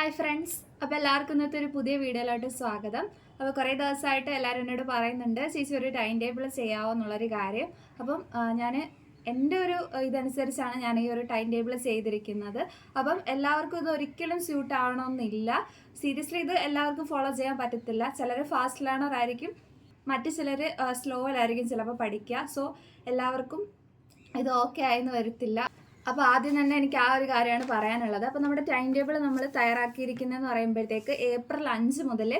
Hi friends അപ്പോൾ എല്ലാവർക്കും ഇന്നത്തെ ഒരു പുതിയ വീഡിയോയിലോട്ട് സ്വാഗതം. അപ്പോൾ കുറേ ദിവസമായിട്ട് എല്ലാവരും എന്നോട് പറയുന്നുണ്ട് ചേച്ചി ഒരു ടൈം ടേബിൾ ചെയ്യാവോ എന്നുള്ളൊരു കാര്യം. അപ്പം ഞാൻ എന്റെ ഒരു ഇതനുസരിച്ചാണ് ഞാൻ ഈ ഒരു ടൈം ടേബിൾ ചെയ്തിരിക്കുന്നത്. അപ്പം എല്ലാവർക്കും ഇത് ഒരിക്കലും സ്യൂട്ട് ആവണമെന്നില്ല. സീരിയസ്ലി ഇത് എല്ലാവർക്കും ഫോളോ ചെയ്യാൻ പറ്റത്തില്ല. ചിലർ ഫാസ്റ്റ് ലേണർ ആയിരിക്കും മറ്റു ചിലർ സ്ലോയിലായിരിക്കും ചിലപ്പോൾ പഠിക്കുക. സോ എല്ലാവർക്കും ഇത് ഓക്കെ ആയെന്ന് വരത്തില്ല. അപ്പോൾ ആദ്യം തന്നെ എനിക്ക് ആ ഒരു കാര്യമാണ് പറയാനുള്ളത്. അപ്പോൾ നമ്മുടെ ടൈം ടേബിൾ നമ്മൾ തയ്യാറാക്കിയിരിക്കുന്നതെന്ന് പറയുമ്പോഴത്തേക്ക് ഏപ്രിൽ അഞ്ച് മുതൽ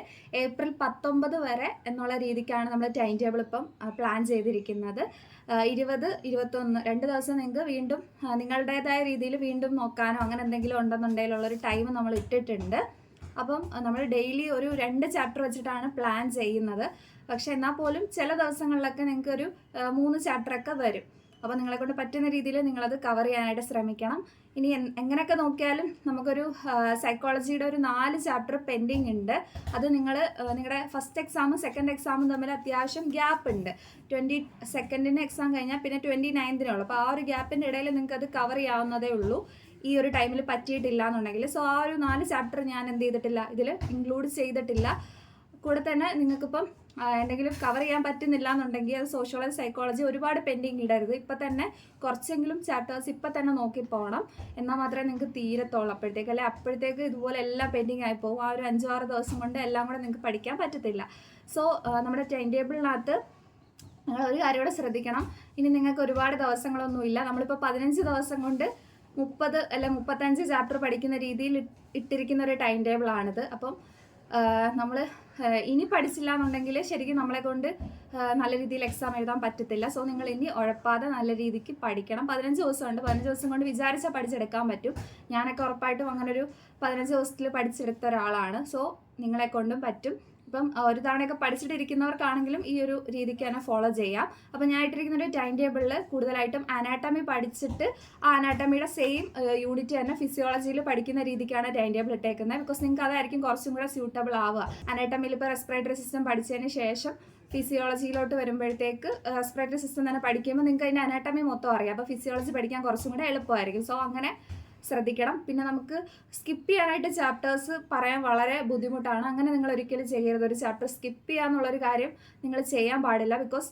ഏപ്രിൽ പത്തൊമ്പത് വരെ എന്നുള്ള രീതിക്കാണ് നമ്മൾ ടൈം ടേബിൾ ഇപ്പം പ്ലാൻ ചെയ്തിരിക്കുന്നത്. ഇരുപത് ഇരുപത്തൊന്ന് രണ്ട് ദിവസം നിങ്ങൾക്ക് വീണ്ടും നിങ്ങളുടേതായ രീതിയിൽ വീണ്ടും നോക്കാനോ അങ്ങനെ എന്തെങ്കിലും ഉണ്ടെന്നുണ്ടെങ്കിലുള്ളൊരു ടൈം നമ്മൾ ഇട്ടിട്ടുണ്ട്. അപ്പം നമ്മൾ ഡെയിലി ഒരു രണ്ട് ചാപ്റ്റർ വെച്ചിട്ടാണ് പ്ലാൻ ചെയ്യുന്നത്. പക്ഷേ എന്നാൽ പോലും ചില ദിവസങ്ങളിലൊക്കെ നിങ്ങൾക്ക് ഒരു മൂന്ന് ചാപ്റ്ററൊക്കെ വരും. അപ്പോൾ നിങ്ങളെ കൊണ്ട് പറ്റുന്ന രീതിയിൽ നിങ്ങളത് കവർ ചെയ്യാനായിട്ട് ശ്രമിക്കണം. ഇനി എങ്ങനെയൊക്കെ നോക്കിയാലും നമുക്കൊരു സൈക്കോളജിയുടെ ഒരു നാല് ചാപ്റ്റർ പെൻഡിങ് ഉണ്ട്. അത് നിങ്ങൾ നിങ്ങളുടെ ഫസ്റ്റ് എക്സാമും സെക്കൻഡ് എക്സാമും തമ്മിൽ അത്യാവശ്യം ഗ്യാപ്പ് ഉണ്ട്. ട്വന്റി സെക്കൻഡിന് എക്സാം കഴിഞ്ഞാൽ പിന്നെ ട്വന്റി നയൻത്തിനുള്ളൂ അപ്പോൾ ആ ഒരു ഗ്യാപ്പിന്റെ ഇടയിൽ നിങ്ങൾക്ക് അത് കവർ ചെയ്യാവുന്നതേ ഉള്ളൂ. ഈ ഒരു ടൈമിൽ പറ്റിയിട്ടില്ല എന്നുണ്ടെങ്കിൽ സോ ആ ഒരു നാല് ചാപ്റ്റർ ഞാൻ എന്ത് ചെയ്തിട്ടില്ല? ഇതിൽ ഇൻക്ലൂഡ് ചെയ്തിട്ടില്ല. കൂടെ തന്നെ നിങ്ങൾക്കിപ്പം എന്തെങ്കിലും കവർ ചെയ്യാൻ പറ്റുന്നില്ല എന്നുണ്ടെങ്കിൽ അത് സോഷ്യോളജി സൈക്കോളജി ഒരുപാട് പെൻഡിങ് ഇടരുത്. ഇപ്പം തന്നെ കുറച്ചെങ്കിലും ചാപ്റ്റേഴ്സ് ഇപ്പം തന്നെ നോക്കി പോകണം. എന്നാൽ മാത്രമേ നിങ്ങൾക്ക് തീരത്തുള്ളൂ അപ്പോഴത്തേക്ക് അല്ലെ അപ്പോഴത്തേക്ക് ഇതുപോലെ എല്ലാം പെൻഡിങ് ആയി പോകും. ആ ഒരു അഞ്ചോ ആറ് ദിവസം കൊണ്ട് എല്ലാം കൂടെ നിങ്ങൾക്ക് പഠിക്കാൻ പറ്റത്തില്ല. സോ നമ്മുടെ ടൈം ടേബിളിനകത്ത് നിങ്ങൾ ഒരു കാര്യം കൂടെ ശ്രദ്ധിക്കണം. ഇനി നിങ്ങൾക്ക് ഒരുപാട് ദിവസങ്ങളൊന്നുമില്ല നമ്മളിപ്പോൾ പതിനഞ്ച് ദിവസം കൊണ്ട് മുപ്പത് അല്ല മുപ്പത്തഞ്ച് ചാപ്റ്റർ പഠിക്കുന്ന രീതിയിൽ ഇട്ടിരിക്കുന്ന ഒരു ടൈം ടേബിളാണിത് അപ്പം നമ്മൾ ഇനി പഠിച്ചില്ല എന്നുണ്ടെങ്കിൽ ശരിക്കും നമ്മളെ കൊണ്ട് നല്ല രീതിയിൽ എക്സാം എഴുതാൻ പറ്റത്തില്ല. സോ നിങ്ങൾ ഇനി ഉഴപ്പാതെ നല്ല രീതിക്ക് പഠിക്കണം. പതിനഞ്ച് ദിവസമുണ്ട്. പതിനഞ്ച് ദിവസം കൊണ്ട് വിചാരിച്ചാൽ പഠിച്ചെടുക്കാൻ പറ്റും. ഞാനൊക്കെ ഉറപ്പായിട്ടും അങ്ങനെ ഒരു പതിനഞ്ച് ദിവസത്തിൽ പഠിച്ചെടുത്ത ഒരാളാണ്. സോ നിങ്ങളെ കൊണ്ടും പറ്റും. ഇപ്പം ഒരു തവണയൊക്കെ പഠിച്ചിട്ടിരിക്കുന്നവർക്കാണെങ്കിലും ഈ ഒരു രീതിക്ക് തന്നെ ഫോളോ ചെയ്യാം. അപ്പം ഞാൻ ഇട്ടിരിക്കുന്ന ഒരു ടൈം ടേബിളിൽ കൂടുതലായിട്ടും അനാട്ടമി പഠിച്ചിട്ട് ആ അനാട്ടമിയുടെ സെയിം യൂണിറ്റ് തന്നെ ഫിസിയോളജിയിൽ പഠിക്കുന്ന രീതിക്കാണ് ടൈം ടേബിൾ ഇട്ടേക്കുന്നത്. ബിക്കോസ് നിങ്ങൾക്ക് അതായിരിക്കും കുറച്ചും കൂടെ സ്യൂട്ടബിൾ ആവുക. അനാട്ടമിയിൽ ഇപ്പോൾ റെസ്പിറേറ്ററി സിസ്റ്റം പഠിച്ചതിന് ശേഷം ഫിസിയോളജിയിലോട്ട് വരുമ്പോഴത്തേക്ക് റെസ്പിറേറ്ററി സിസ്റ്റം തന്നെ പഠിക്കുമ്പോൾ നിങ്ങൾക്ക് അതിന്റെ അനാട്ടമി മൊത്തം അറിയാം. അപ്പോൾ ഫിസിയോളജി പഠിക്കാൻ കുറച്ചും കൂടെ എളുപ്പമായിരിക്കും. സോ അങ്ങനെ ശ്രദ്ധിക്കണം. പിന്നെ നമുക്ക് സ്കിപ്പ് ചെയ്യാനായിട്ട് ചാപ്റ്റേഴ്സ് പറയാൻ വളരെ ബുദ്ധിമുട്ടാണ്. അങ്ങനെ നിങ്ങൾ ഒരിക്കലും ചെയ്യരുത്. ഒരു ചാപ്റ്റർ സ്കിപ്പ് ചെയ്യാന്നുള്ളൊരു കാര്യം നിങ്ങൾ ചെയ്യാൻ പാടില്ല. ബിക്കോസ്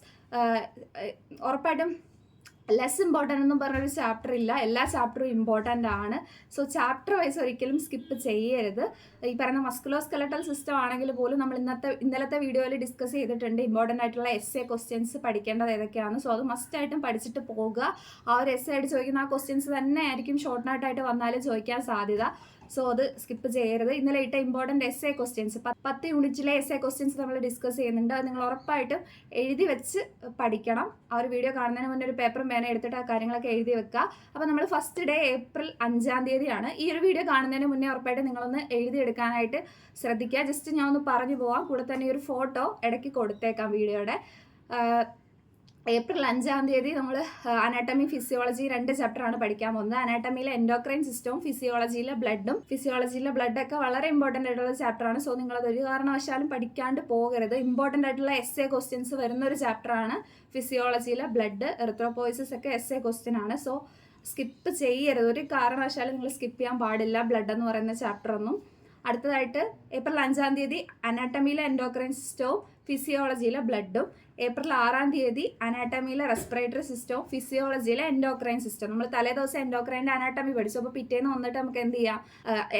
ഉറപ്പായിട്ടും ലെസ് ഇമ്പോർട്ടന്റ് എന്നും പറഞ്ഞൊരു ചാപ്റ്റർ ഇല്ല. എല്ലാ ചാപ്റ്ററും ഇമ്പോർട്ടന്റ് ആണ്. സോ ചാപ്റ്റർ വൈസ് ഒരിക്കലും സ്കിപ്പ് ചെയ്യരുത്. ഈ പറയുന്ന മസ്കുലോ സ്കെലട്ടൽ സിസ്റ്റം ആണെങ്കിൽ പോലും നമ്മൾ ഇന്നത്തെ ഇന്നലത്തെ വീഡിയോയിൽ ഡിസ്കസ് ചെയ്തിട്ടുണ്ട് ഇമ്പോർട്ടന്റ് ആയിട്ടുള്ള എസ് എ ക്വസ്റ്റ്യൻസ് പഠിക്കേണ്ടത് ഏതൊക്കെയാണ് സോ അത് മസ്റ്റ് ആയിട്ടും പഠിച്ചിട്ട് പോകുക ആ ഒരു എസ് എ ആയിട്ട് ചോദിക്കുന്ന ആ ക്വസ്റ്റ്യൻസ് തന്നെ ആയിരിക്കും ഷോർട്ട് നോട്ടായിട്ട് വന്നാലും ചോദിക്കാൻ സാധ്യത. സോ അത് സ്കിപ്പ് ചെയ്യരുത്. ഇന്നലെ ഇട്ട ഇമ്പോർട്ടന്റ് എസ് എ ക്വസ്റ്റ്യൻസ് പത്ത് യൂണിറ്റിലെ എസ് എ ക്വസ്റ്റ്യൻസ് നമ്മൾ ഡിസ്കസ് ചെയ്യുന്നുണ്ട്. അത് നിങ്ങൾ ഉറപ്പായിട്ടും എഴുതി വെച്ച് പഠിക്കണം. ആ ഒരു വീഡിയോ കാണുന്നതിന് മുന്നേ ഒരു പേപ്പറും പേന എടുത്തിട്ട് ആ കാര്യങ്ങളൊക്കെ എഴുതി വെക്കുക. അപ്പോൾ നമ്മൾ ഫസ്റ്റ് ഡേ ഏപ്രിൽ അഞ്ചാം തീയതിയാണ്. ഈ ഒരു വീഡിയോ കാണുന്നതിന് മുന്നേ ഉറപ്പായിട്ട് നിങ്ങളൊന്ന് എഴുതിയെടുക്കാനായിട്ട് ശ്രദ്ധിക്കുക. ജസ്റ്റ് ഞാൻ ഒന്ന് പറഞ്ഞു പോവാം. കൂടെ തന്നെ ഒരു ഫോട്ടോ ഇടയ്ക്ക് കൊടുത്തേക്കാം വീഡിയോയുടെ. ഏപ്രിൽ അഞ്ചാം തീയതി നമ്മൾ അനാട്ടമി ഫിസിയോളജി രണ്ട് ചാപ്റ്ററാണ് പഠിക്കാൻ പോകുന്നത്. അനാട്ടമിയിലെ എൻഡോക്രൈൻ സിസ്റ്റവും ഫിസിയോളജിയിലെ ബ്ലഡും ഫിസിയോളജിയിലെ ബ്ലഡൊക്കെ വളരെ ഇമ്പോർട്ടന്റ് ആയിട്ടുള്ള ചാപ്റ്ററാണ് സോ നിങ്ങളത് ഒരു കാരണവശാലും പഠിക്കാണ്ട് പോകരുത്. ഇമ്പോർട്ടന്റ് ആയിട്ടുള്ള എസ് എ ക്വസ്റ്റ്യൻസ് വരുന്ന ഒരു ചാപ്റ്ററാണ് ഫിസിയോളജിയിലെ ബ്ലഡ് എറിത്രോപോയിസസ് ഒക്കെ എസ് എ ക്വസ്റ്റ്യൻ ആണ്. സോ സ്കിപ്പ് ചെയ്യരുത്. ഒരു കാരണവശാലും നിങ്ങൾ സ്കിപ്പ് ചെയ്യാൻ പാടില്ല ബ്ലഡ് എന്ന് പറയുന്ന ചാപ്റ്റർ ഒന്നും. അടുത്തതായിട്ട് ഏപ്രിൽ അഞ്ചാം തീയതി അനാട്ടമിയിലെ എൻഡോക്രൈൻ സിസ്റ്റവും ഫിസിയോളജിയിലെ ബ്ലഡും ഏപ്രിൽ ആറാം തീയതി അനാട്ടമിയിലെ റെസ്പിറേറ്ററി സിസ്റ്റവും ഫിസിയോളജിയിലെ എൻഡോക്രൈൻ സിസ്റ്റം നമ്മൾ തലേ ദിവസം എൻഡോക്രൈന്റെ അനാട്ടമി പഠിച്ചു. അപ്പോൾ പിറ്റേന്ന് വന്നിട്ട് നമുക്ക് എന്ത് ചെയ്യാം?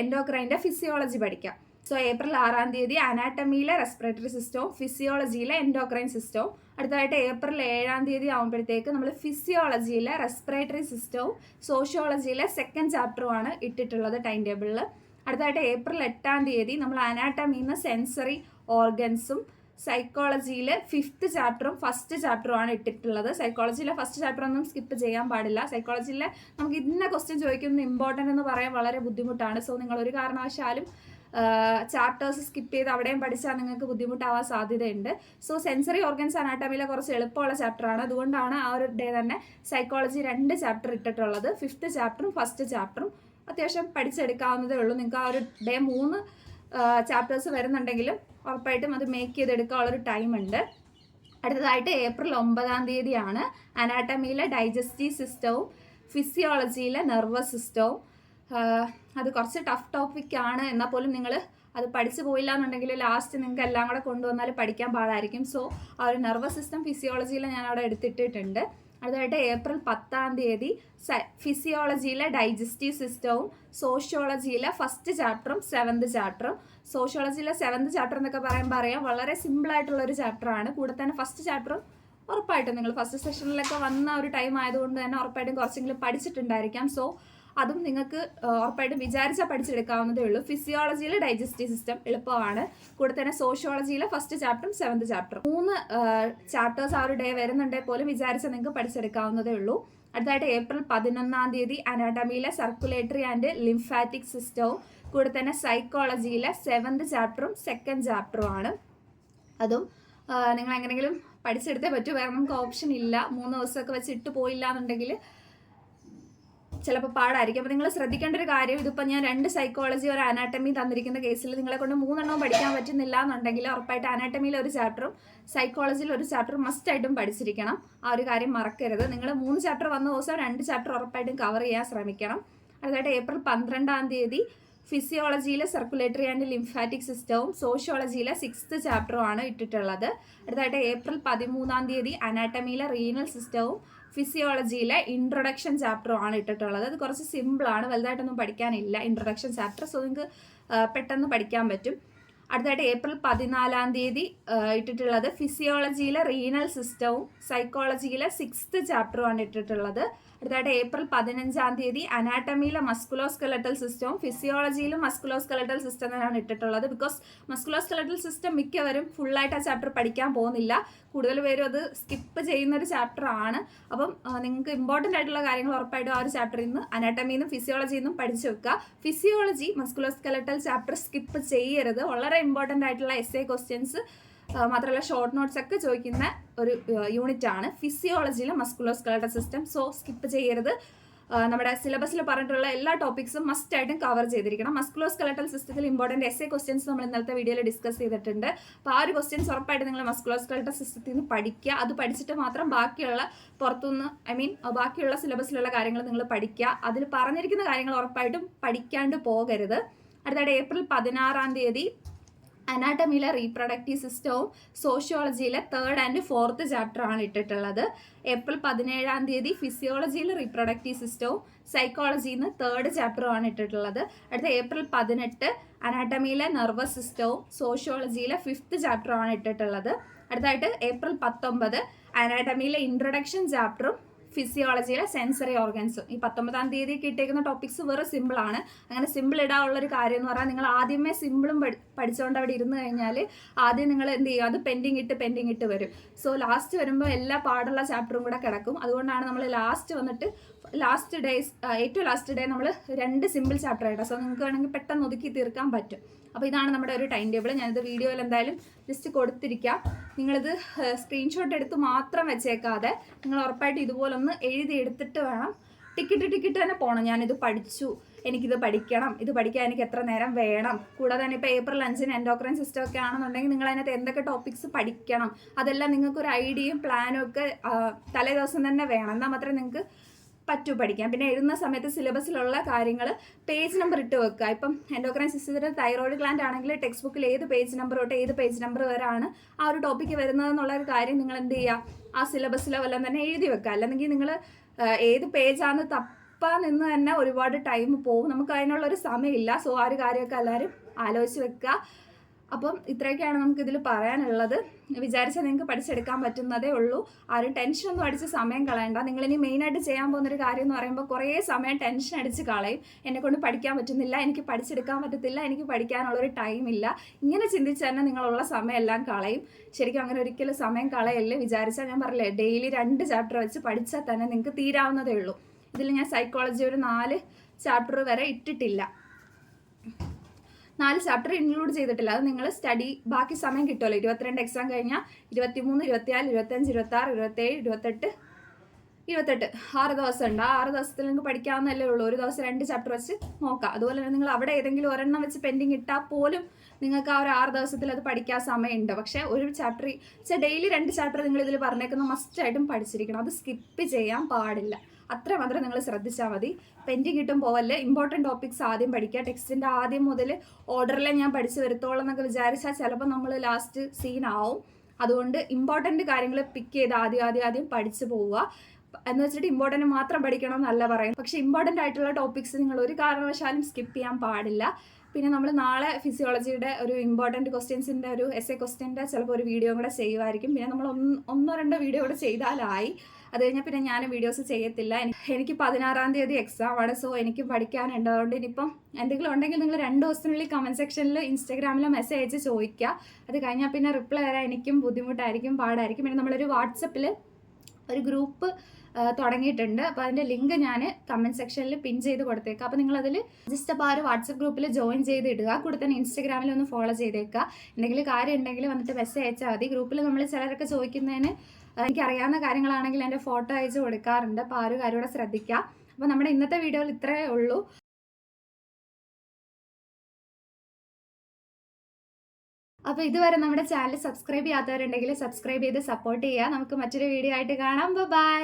എൻഡോക്രൈന്റെ ഫിസിയോളജി പഠിക്കാം. സോ ഏപ്രിൽ ആറാം തീയതി അനാട്ടമിയിലെ റെസ്പിറേറ്ററി സിസ്റ്റവും ഫിസിയോളജിയിലെ എൻഡോക്രൈൻ സിസ്റ്റവും അടുത്തതായിട്ട് ഏപ്രിൽ ഏഴാം തീയതി ആകുമ്പോഴത്തേക്ക് നമ്മൾ ഫിസിയോളജിയിലെ റെസ്പിറേറ്ററി സിസ്റ്റവും സോഷ്യോളജിയിലെ സെക്കൻഡ് ചാപ്റ്ററുമാണ് ഇട്ടിട്ടുള്ളത് ടൈം ടേബിളിൽ അടുത്തതായിട്ട് ഏപ്രിൽ എട്ടാം തീയതി നമ്മൾ അനാട്ടമിയിൽ നിന്ന് സെൻസറി ഓർഗൻസും സൈക്കോളജിയിലെ ഫിഫ്ത്ത് ചാപ്റ്ററും ഫസ്റ്റ് ചാപ്റ്ററും ആണ് ഇട്ടിട്ടുള്ളത്. സൈക്കോളജിയിലെ ഫസ്റ്റ് ചാപ്റ്റർ ഒന്നും സ്കിപ്പ് ചെയ്യാൻ പാടില്ല. സൈക്കോളജിയിലെ നമുക്ക് ഇന്ന ക്വസ്റ്റ്യൻ ചോദിക്കുന്നത് ഇമ്പോർട്ടന്റ് എന്ന് പറയാൻ വളരെ ബുദ്ധിമുട്ടാണ്. സോ നിങ്ങൾ ഒരു കാരണവശാലും ചാപ്റ്റേഴ്സ് സ്കിപ്പ് ചെയ്ത് അവിടെയും പഠിച്ചാൽ നിങ്ങൾക്ക് ബുദ്ധിമുട്ടാവാൻ സാധ്യതയുണ്ട്. സോ സെൻസറി ഓർഗൻസ് അനാട്ടമിയിലെ കുറച്ച് എളുപ്പമുള്ള ചാപ്റ്ററാണ് അതുകൊണ്ടാണ് ആ ഒരു ഡേ തന്നെ സൈക്കോളജി രണ്ട് ചാപ്റ്റർ ഇട്ടിട്ടുള്ളത്. ഫിഫ്ത്ത് ചാപ്റ്ററും ഫസ്റ്റ് ചാപ്റ്ററും അത്യാവശ്യം പഠിച്ചെടുക്കാവുന്നതേ ഉള്ളൂ. നിങ്ങൾക്ക് ആ ഒരു ഡേ മൂന്ന് ചാപ്റ്റേഴ്സ് വരുന്നുണ്ടെങ്കിലും ഉറപ്പായിട്ടും അത് മേക്ക് ചെയ്തെടുക്കാനുള്ളൊരു ടൈം ഉണ്ട്. അടുത്തതായിട്ട് ഏപ്രിൽ ഒമ്പതാം തീയതിയാണ് അനാട്ടമിയിലെ ഡൈജസ്റ്റീവ് സിസ്റ്റവും ഫിസിയോളജിയിലെ നെർവസ് സിസ്റ്റവും. അത് കുറച്ച് ടഫ് ടോപ്പിക് ആണ്. എന്നാൽ പോലും നിങ്ങൾ അത് പഠിച്ചു പോയില്ല എന്നുണ്ടെങ്കിൽ ലാസ്റ്റ് നിങ്ങൾക്ക് എല്ലാം കൂടെ കൊണ്ടുവന്നാൽ പഠിക്കാൻ പാടായിരിക്കും. സോ ആ ഒരു നെർവസ് സിസ്റ്റം ഫിസിയോളജിയിൽ ഞാൻ അവിടെ എടുത്തിട്ടിട്ടുണ്ട്. അടുത്തതായിട്ട് ഏപ്രിൽ പത്താം തീയതി ഫിസിയോളജിയിലെ ഡൈജസ്റ്റീവ് സിസ്റ്റവും സോഷ്യോളജിയിലെ ഫസ്റ്റ് ചാപ്റ്ററും സെവന്ത് ചാപ്റ്ററും സോഷ്യോളജിയിലെ സെവന്ത് ചാപ്റ്റർ എന്നൊക്കെ പറയുമ്പോൾ അറിയാം വളരെ സിമ്പിൾ ആയിട്ടുള്ള ഒരു ചാപ്റ്ററാണ് കൂടെ തന്നെ ഫസ്റ്റ് ചാപ്റ്ററും ഉറപ്പായിട്ടും നിങ്ങൾ ഫസ്റ്റ് സെഷനിലൊക്കെ വന്ന ഒരു ടൈം ആയതുകൊണ്ട് തന്നെ ഉറപ്പായിട്ടും കുറച്ചെങ്കിലും പഠിച്ചിട്ടുണ്ടായിരിക്കാം. സോ അതും നിങ്ങൾക്ക് ഉറപ്പായിട്ടും വിചാരിച്ചാൽ പഠിച്ചെടുക്കാവുന്നതേ ഉള്ളൂ. ഫിസിയോളജിയിലെ ഡൈജസ്റ്റീവ് സിസ്റ്റം എളുപ്പമാണ്. കൂടെ തന്നെ സോഷ്യോളജിയിലെ ഫസ്റ്റ് ചാപ്റ്ററും സെവന്ത് ചാപ്റ്ററും മൂന്ന് ചാപ്റ്റേഴ്സ് ആ ഒരു ഡേ വരുന്നുണ്ടെങ്കിൽ പോലും വിചാരിച്ചാൽ നിങ്ങൾക്ക് പഠിച്ചെടുക്കാവുന്നതേ ഉള്ളൂ. അടുത്തായിട്ട് ഏപ്രിൽ പതിനൊന്നാം തീയതി അനാട്ടമിയിലെ സർക്കുലേറ്ററി ആൻഡ് ലിംഫാറ്റിക് സിസ്റ്റവും കൂടെ തന്നെ സൈക്കോളജിയിലെ സെവന്ത് ചാപ്റ്ററും സെക്കൻഡ് ചാപ്റ്ററും ആണ്. അതും നിങ്ങൾ എങ്ങനെയെങ്കിലും പഠിച്ചെടുത്തേ പറ്റൂ. വേറെ നമുക്ക് ഓപ്ഷൻ ഇല്ല. മൂന്ന് ദിവസമൊക്കെ വെച്ച് ഇട്ട് പോയില്ല എന്നുണ്ടെങ്കിൽ ചിലപ്പോൾ പാടായിരിക്കും. അപ്പോൾ നിങ്ങൾ ശ്രദ്ധിക്കേണ്ട ഒരു കാര്യം ഇതിപ്പോൾ ഞാൻ രണ്ട് സൈക്കോളജി ഒരു അനാട്ടമി തന്നിരിക്കുന്ന കേസിൽ നിങ്ങളെ കൊണ്ട് മൂന്നെണ്ണവും പഠിക്കാൻ പറ്റുന്നില്ല എന്നുണ്ടെങ്കിൽ ഉറപ്പായിട്ട് അനാട്ടമിയിൽ ഒരു ചാപ്റ്ററും സൈക്കോളജിയിൽ ഒരു ചാപ്റ്ററും മസ്റ്റ് ആയിട്ടും പഠിച്ചിരിക്കണം. ആ ഒരു കാര്യം മറക്കരുത്. നിങ്ങൾ മൂന്ന് ചാപ്റ്റർ വന്ന ദിവസം രണ്ട് ചാപ്റ്റർ ഉറപ്പായിട്ടും കവർ ചെയ്യാൻ ശ്രമിക്കണം. അടുത്തായിട്ട് ഏപ്രിൽ പന്ത്രണ്ടാം തീയതി ഫിസിയോളജിയിലെ സർക്കുലേറ്ററി ആൻഡ് ലിംഫാറ്റിക് സിസ്റ്റവും സോഷ്യോളജിയിലെ സിക്സ്ത് ചാപ്റ്ററും ആണ് ഇട്ടിട്ടുള്ളത്. അടുത്തായിട്ട് ഏപ്രിൽ പതിമൂന്നാം തീയതി അനാട്ടമിയിലെ റീനൽ സിസ്റ്റവും ഫിസിയോളജിയിലെ ഇൻട്രൊഡക്ഷൻ ചാപ്റ്ററും ആണ് ഇട്ടിട്ടുള്ളത്. അത് കുറച്ച് സിമ്പിളാണ് വലുതായിട്ടൊന്നും പഠിക്കാനില്ല ഇൻട്രൊഡക്ഷൻ ചാപ്റ്റർ സോ നിങ്ങൾക്ക് പെട്ടെന്ന് പഠിക്കാൻ പറ്റും. അടുത്തായിട്ട് ഏപ്രിൽ പതിനാലാം തീയതി ഇട്ടിട്ടുള്ളത് ഫിസിയോളജിയിലെ റീനൽ സിസ്റ്റവും സൈക്കോളജിയിലെ സിക്സ്ത് ചാപ്റ്ററുമാണ് ഇട്ടിട്ടുള്ളത്. അടുത്തായിട്ട് ഏപ്രിൽ പതിനഞ്ചാം തീയതി അനാട്ടമിയിലെ മസ്കുലോസ്കെലറ്റൽ സിസ്റ്റവും ഫിസിയോളജിയിലും മസ്കുലോസ്കെലറ്റൽ സിസ്റ്റം തന്നെയാണ് ഇട്ടിട്ടുള്ളത്. ബിക്കോസ് മസ്കുലോസ്കെലറ്റൽ സിസ്റ്റം മിക്കവരും ഫുള്ളായിട്ട് ആ ചാപ്റ്റർ പഠിക്കാൻ പോകുന്നില്ല. കൂടുതൽ പേരും അത് സ്കിപ്പ് ചെയ്യുന്ന ഒരു ചാപ്റ്റർ ആണ്. അപ്പം നിങ്ങൾക്ക് ഇമ്പോർട്ടന്റ് ആയിട്ടുള്ള കാര്യങ്ങൾ ഉറപ്പായിട്ടും ആ ഒരു ചാപ്റ്ററിൽ നിന്ന് അനാട്ടമിയിൽ നിന്നും ഫിസിയോളജിയിൽ നിന്നും പഠിച്ചു വെക്കുക. ഫിസിയോളജി മസ്കുലോസ്കെലറ്റൽ ചാപ്റ്റർ സ്കിപ്പ് ചെയ്യരുത്. വളരെ ഇമ്പോർട്ടന്റ് ആയിട്ടുള്ള എസ് എ ക്വസ്റ്റ്യൻസ് മാത്രമല്ല ഷോർട്ട് നോട്ട്സ് ഒക്കെ ചോദിക്കുന്ന ഒരു യൂണിറ്റ് ആണ്. ഫിസിയോളജിയിലെ മസ്കുലോസ്കെലറ്റൽ സിസ്റ്റം സോ സ്കിപ്പ് ചെയ്യരുത്. നമ്മുടെ സിലബസിൽ പറഞ്ഞിട്ടുള്ള എല്ലാ ടോപ്പിക്സും മസ്റ്റ് ആയിട്ടും കവർ ചെയ്തിരിക്കണം. മസ്കുലോസ്കെലറ്റൽ സിസ്റ്റത്തിൽ ഇമ്പോർട്ടന്റ് എസ് എ ക്വസ്റ്റ്യൻസ് നമ്മൾ ഇന്നത്തെ വീഡിയോയിൽ ഡിസ്കസ് ചെയ്തിട്ടുണ്ട്. അപ്പോൾ ആ ഒരു ക്വസ്റ്റ്യൻസ് ഉറപ്പായിട്ട് നിങ്ങൾ മസ്കുലോസ്കെലറ്റൽ സിസ്റ്റത്തിൽ നിന്ന് പഠിക്കുക. അത് പഠിച്ചിട്ട് മാത്രം ബാക്കിയുള്ള പുറത്തുനിന്ന് ഐ മീൻ ബാക്കിയുള്ള സിലബസിലുള്ള കാര്യങ്ങൾ നിങ്ങൾ പഠിക്കുക. അതിൽ പറഞ്ഞിരിക്കുന്ന കാര്യങ്ങൾ ഉറപ്പായിട്ടും പഠിക്കാണ്ട് പോകരുത്. അടുത്തായിട്ട് ഏപ്രിൽ പതിനാറാം തീയതി അനാട്ടമിയിലെ റീപ്രൊഡക്റ്റീവ് സിസ്റ്റവും സോഷ്യോളജിയിലെ തേർഡ് ആൻഡ് ഫോർത്ത് ചാപ്റ്ററാണ് ഇട്ടിട്ടുള്ളത്. ഏപ്രിൽ പതിനേഴാം തീയതി ഫിസിയോളജിയിലെ റീപ്രൊഡക്റ്റീവ് സിസ്റ്റവും സൈക്കോളജിയിൽ നിന്ന് തേർഡ് ചാപ്റ്ററുമാണ് ഇട്ടിട്ടുള്ളത്. അടുത്ത ഏപ്രിൽ പതിനെട്ട് അനാട്ടമിയിലെ നെർവസ് സിസ്റ്റവും സോഷ്യോളജിയിലെ ഫിഫ്ത്ത് ചാപ്റ്ററുമാണ് ഇട്ടിട്ടുള്ളത്. അടുത്തായിട്ട് ഏപ്രിൽ പത്തൊമ്പത് അനാട്ടമിയിലെ ഇൻട്രൊഡക്ഷൻ ചാപ്റ്ററും ഫിസിയോളജിയിലെ സെൻസറി ഓർഗൻസ് ഈ പത്തൊമ്പതാം തീയതി കിട്ടിയേക്കുന്ന ടോപ്പിക്സ് വെറും സിമ്പിളാണ് അങ്ങനെ സിമ്പിൾ ഇടാനുള്ള ഒരു കാര്യം എന്ന് പറഞ്ഞാൽ നിങ്ങൾ ആദ്യമേ സിമ്പിളും പഠിച്ചുകൊണ്ട് അവിടെ ഇരുന്ന് കഴിഞ്ഞാൽ ആദ്യം നിങ്ങൾ എന്ത് ചെയ്യും അത് പെൻഡിങ് ഇട്ട് പെൻഡിങ് ഇട്ട് വരും. സോ ലാസ്റ്റ് വരുമ്പോൾ എല്ലാ പാടുള്ള ചാപ്റ്ററും കൂടെ കിടക്കും. അതുകൊണ്ടാണ് നമ്മൾ ലാസ്റ്റ് വന്നിട്ട് ലാസ്റ്റ് ഡേയ്സ് ഏറ്റവും ലാസ്റ്റ് ഡേ നമ്മൾ രണ്ട് സിമ്പിൾ ചാപ്റ്റർ ആയിട്ടാണ് സോ നിങ്ങൾക്ക് വേണമെങ്കിൽ പെട്ടെന്ന് ഒതുക്കി തീർക്കാൻ പറ്റും. അപ്പോൾ ഇതാണ് നമ്മുടെ ഒരു ടൈം ടേബിൾ ഞാനിത് വീഡിയോയിൽ എന്തായാലും ജസ്റ്റ് കൊടുത്തിരിക്കാം. നിങ്ങളിത് സ്ക്രീൻഷോട്ട് എടുത്ത് മാത്രം വെച്ചേക്കാതെ നിങ്ങൾ ഉറപ്പായിട്ട് ഇതുപോലൊന്ന് എഴുതി എടുത്തിട്ട് വേണം. ടിക്കറ്റ് ടിക്കറ്റ് തന്നെ പോകണം ഞാനിത് പഠിച്ചു. എനിക്കിത് പഠിക്കണം. ഇത് പഠിക്കാൻ എനിക്ക് എത്ര നേരം വേണം. കൂടാതെ തന്നെ ഇപ്പോൾ ഏപ്രിൽ അഞ്ചിന് എൻഡോക്രൈൻ സിസ്റ്റം ഒക്കെ ആണെന്നുണ്ടെങ്കിൽ നിങ്ങൾ അതിനകത്ത് എന്തൊക്കെ ടോപ്പിക്സ് പഠിക്കണം. അതെല്ലാം നിങ്ങൾക്ക് ഒരു ഐഡിയയും പ്ലാനും ഒക്കെ തലേ ദിവസം തന്നെ വേണം. എന്നാൽ മാത്രമേ നിങ്ങൾക്ക് പറ്റൂ പഠിക്കാൻ. പിന്നെ എഴുതുന്ന സമയത്ത് സിലബസിലുള്ള കാര്യങ്ങൾ പേജ് നമ്പർ ഇട്ട് വെക്കുക. ഇപ്പം എൻഡോക്രൈൻ സിസ്റ്റത്തിന്റെ തൈറോയിഡ് ഗ്ലാൻഡ് ആണെങ്കിൽ ടെക്സ്റ്റ് ബുക്കിൽ ഏത് പേജ് നമ്പർ തൊട്ട് ഏത് പേജ് നമ്പർ വരെയാണ് ആ ഒരു ടോപ്പിക്ക് വരുന്നതെന്നുള്ള ഒരു കാര്യം നിങ്ങൾ എന്ത് ചെയ്യുക? ആ സിലബസിലോ വല്ലതും തന്നെ എഴുതി വെക്കുക. അല്ലെങ്കിൽ നിങ്ങൾ ഏത് പേജാന്ന് തപ്പാ നിന്ന് തന്നെ ഒരുപാട് ടൈം പോകും. നമുക്ക് അതിനുള്ള ഒരു സമയമില്ല. സോ ആ ഒരു കാര്യമൊക്കെ എല്ലാവരും ആലോചിച്ച് വെക്കുക. അപ്പം ഇത്രയൊക്കെയാണ് നമുക്ക് ഇതിൽ പറയാനുള്ളത്. വിചാരിച്ചാൽ നിങ്ങൾക്ക് പഠിച്ചെടുക്കാൻ പറ്റുന്നതേ ഉള്ളൂ. ആരും ടെൻഷൻ ഒന്നും അടിച്ച് സമയം കളയണ്ട. നിങ്ങളിനി മെയിനായിട്ട് ചെയ്യാൻ പോകുന്നൊരു കാര്യം എന്ന് പറയുമ്പോൾ കുറേ സമയം ടെൻഷൻ അടിച്ച് കളയും. എന്നെ കൊണ്ട് പഠിക്കാൻ പറ്റുന്നില്ല എനിക്ക് പഠിച്ചെടുക്കാൻ പറ്റത്തില്ല എനിക്ക് പഠിക്കാനുള്ളൊരു ഇല്ല. ഇങ്ങനെ ചിന്തിച്ച് തന്നെ നിങ്ങളുള്ള സമയമെല്ലാം കളയും. ശരിക്കും അങ്ങനെ ഒരിക്കലും സമയം കളയല്ലേ? വിചാരിച്ചാൽ ഞാൻ പറഞ്ഞില്ലേ ഡെയിലി രണ്ട് ചാപ്റ്റർ വെച്ച് പഠിച്ചാൽ തന്നെ നിങ്ങൾക്ക് തീരാവുന്നതേ ഉള്ളൂ. ഇതിൽ ഞാൻ സൈക്കോളജി ഒരു നാല് ചാപ്റ്റർ വരെ ഇട്ടിട്ടില്ല. നാല് ചാപ്റ്റർ ഇൻക്ലൂഡ് ചെയ്തിട്ടില്ല. അത് നിങ്ങൾ സ്റ്റഡി ബാക്കി സമയം കിട്ടുമല്ലോ ഇരുപത്തിരണ്ട് എക്സാം കഴിഞ്ഞാൽ ഇരുപത്തിമൂന്ന് ഇരുപത്തിനാല് ഇരുപത്തഞ്ച് ഇരുപത്താറ് ഇരുപത്തേഴ് ഇരുപത്തെട്ട് ഇരുപത്തെട്ട്. ആറ് ദിവസം ഉണ്ട്. ആ ആറ് ദിവസത്തിൽ നിങ്ങൾക്ക് പഠിക്കാവുന്നതല്ലേ ഉള്ളൂ. ഒരു ദിവസം രണ്ട് ചാപ്റ്റർ വെച്ച് നോക്കാം. അതുപോലെ തന്നെ നിങ്ങൾ അവിടെ ഏതെങ്കിലും ഒരെണ്ണം വെച്ച് പെൻഡിങ് ഇട്ടാൽ പോലും നിങ്ങൾക്ക് ആ ഒരു ആറ് ദിവസത്തിൽ അത് പഠിക്കാൻ സമയമുണ്ട്. പക്ഷേ ഒരു ചാപ്റ്റർ വെച്ചാൽ ഡെയിലി രണ്ട് ചാപ്റ്റർ നിങ്ങൾ ഇതിൽ പറഞ്ഞേക്കുന്ന മസ്റ്റായിട്ടും പഠിച്ചിരിക്കണം. അത് സ്കിപ്പ് ചെയ്യാൻ പാടില്ല. അത്ര മാത്രം നിങ്ങൾ ശ്രദ്ധിച്ചാൽ മതി. പെൻഡിങ് കിട്ടും പോവല്ലേ? ഇമ്പോർട്ടന്റ് ടോപ്പിക്സ് ആദ്യം പഠിക്കുക. ടെക്സ്റ്റിന്റെ ആദ്യം മുതൽ ഓർഡറിലെ ഞാൻ പഠിച്ചു വരുത്തോളം എന്നൊക്കെ വിചാരിച്ചാൽ ചിലപ്പോൾ നമ്മൾ ലാസ്റ്റ് സീനാവും അതുകൊണ്ട് ഇമ്പോർട്ടന്റ് കാര്യങ്ങൾ പിക്ക് ചെയ്ത് ആദ്യം ആദ്യം ആദ്യം പഠിച്ചു പോവുക. എന്ന് വെച്ചിട്ട് ഇമ്പോർട്ടന്റ് മാത്രം പഠിക്കണം എന്നല്ല പറയും പക്ഷേ ഇമ്പോർട്ടന്റ് ആയിട്ടുള്ള ടോപ്പിക്സ് നിങ്ങൾ ഒരു കാരണവശാലും സ്കിപ്പ് ചെയ്യാൻ പാടില്ല. പിന്നെ നമ്മൾ നാളെ ഫിസിയോളജിയുടെ ഒരു ഇമ്പോർട്ടന്റ് ക്വസ്റ്റ്യൻസിന്റെ ഒരു എസ് എ ക്വസ്റ്റ്യന്റെ ചിലപ്പോൾ ഒരു വീഡിയോ കൂടെ ചെയ്യുമായിരിക്കും. പിന്നെ നമ്മൾ ഒന്ന് ഒന്നോ രണ്ടോ വീഡിയോ കൂടെ ചെയ്താലായി. അത് കഴിഞ്ഞാൽ പിന്നെ ഞാൻ വീഡിയോസ് ചെയ്യത്തില്ല. എനി- എനിക്ക് പതിനാറാം തീയതി എക്സാം ആണ്. സോ എനിക്ക് പഠിക്കാനുണ്ട്. അതുകൊണ്ട് ഇനിയിപ്പം എന്തെങ്കിലും ഉണ്ടെങ്കിൽ നിങ്ങൾ രണ്ട് ദിവസത്തിനുള്ളിൽ കമന്റ് സെക്ഷനിൽ ഇൻസ്റ്റാഗ്രാമിൽ മെസ്സേജ് അയച്ച് ചോദിക്കുക അത് കഴിഞ്ഞാൽ പിന്നെ റിപ്ലൈ തരാൻ എനിക്കും ബുദ്ധിമുട്ടായിരിക്കും പാടായിരിക്കും. പിന്നെ നമ്മളൊരു വാട്സപ്പിൽ ഒരു ഗ്രൂപ്പ് തുടങ്ങിയിട്ടുണ്ട്. അപ്പോൾ അതിന്റെ ലിങ്ക് ഞാൻ കമന്റ് സെക്ഷനിൽ പിൻ ചെയ്ത് കൊടുത്തേക്കാം. അപ്പോൾ നിങ്ങളതിൽ ജസ്റ്റ് അപ്പോൾ ആ ഒരു വാട്സപ്പ് ഗ്രൂപ്പിൽ ജോയിൻ ചെയ്ത് ഇടുക കൂടെ തന്നെ ഇൻസ്റ്റാഗ്രാമിൽ ഒന്ന് ഫോളോ ചെയ്തേക്കുക. എന്തെങ്കിലും കാര്യം ഉണ്ടെങ്കിൽ വന്നിട്ട് മെസ്സേജ് അയച്ചാൽ മതി. ഗ്രൂപ്പിൽ നമ്മൾ ചിലരൊക്കെ ചോദിക്കുന്നതിന് എനിക്ക് എനിക്കറിയാവുന്ന കാര്യങ്ങളാണെങ്കിൽ എന്റെ ഫോട്ടോ അയച്ച് കൊടുക്കാറുണ്ട്. അപ്പോൾ ആ ഒരു കാര്യം കൂടെ ശ്രദ്ധിക്കുക അപ്പോൾ നമ്മുടെ ഇന്നത്തെ വീഡിയോയിൽ ഇത്രയേ ഉള്ളൂ. അപ്പോൾ ഇതുവരെ നമ്മുടെ ചാനൽ സബ്സ്ക്രൈബ് ചെയ്യാത്തവരുണ്ടെങ്കിൽ സബ്സ്ക്രൈബ് ചെയ്ത് സപ്പോർട്ട് ചെയ്യുക. നമുക്ക് മറ്റൊരു വീഡിയോ ആയിട്ട് കാണാം. ബൈ